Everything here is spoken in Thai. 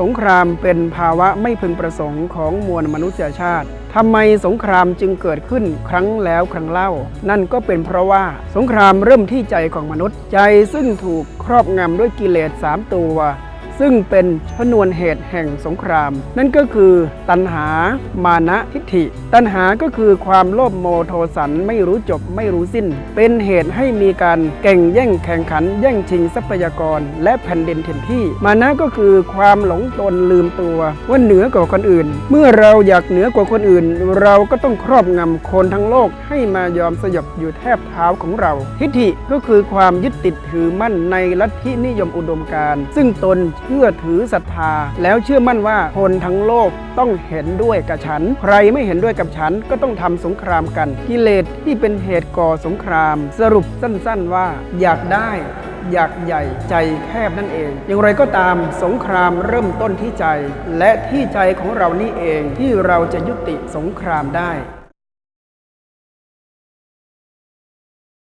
สงครามเป็นภาวะไม่พึงประสงค์ของมวลมนุษยชาติทำไมสงครามจึงเกิดขึ้นครั้งแล้วครั้งเล่า นั่นก็เป็นเพราะว่าสงครามเริ่มที่ใจของมนุษย์ ใจซึ่งถูกครอบงำด้วยกิเลสสามตัว ซึ่งเป็นชนวนเหตุแห่งสงคราม นั่นก็คือตัณหามานะทิฏฐิ ตัณหาก็คือความโลภโมโทสันไม่รู้จบไม่รู้สิ้น เป็นเหตุให้มีการแก่งแย่งแข่งขัน แย่งชิงทรัพยากร และแผ่นดินถิ่นที่ มานะก็คือความหลงตนลืมตัว ว่าเหนือกว่าคนอื่น เมื่อเราอยากเหนือกว่าคนอื่น เราก็ต้องครอบงำคนทั้งโลกให้มายอมสยบอยู่แทบเท้าของเรา ทิฏฐิก็คือความยึดติดถือมั่นในลัทธินิยมอุดมการณ์ซึ่งตนเชื่อถือศรัทธา แล้วเชื่อมั่นว่าคนทั้งโลกต้องเห็นด้วยกับฉัน ใครไม่เห็นด้วยกับฉันก็ต้องทำสงครามกัน กิเลสที่เป็นเหตุก่อสงคราม สรุปสั้นๆว่า อยากได้อยากใหญ่ใจแคบนั่นเอง อย่างไรก็ตามสงครามเริ่มต้นที่ใจ และที่ใจของเรานี่เองที่เราจะยุติสงครามได้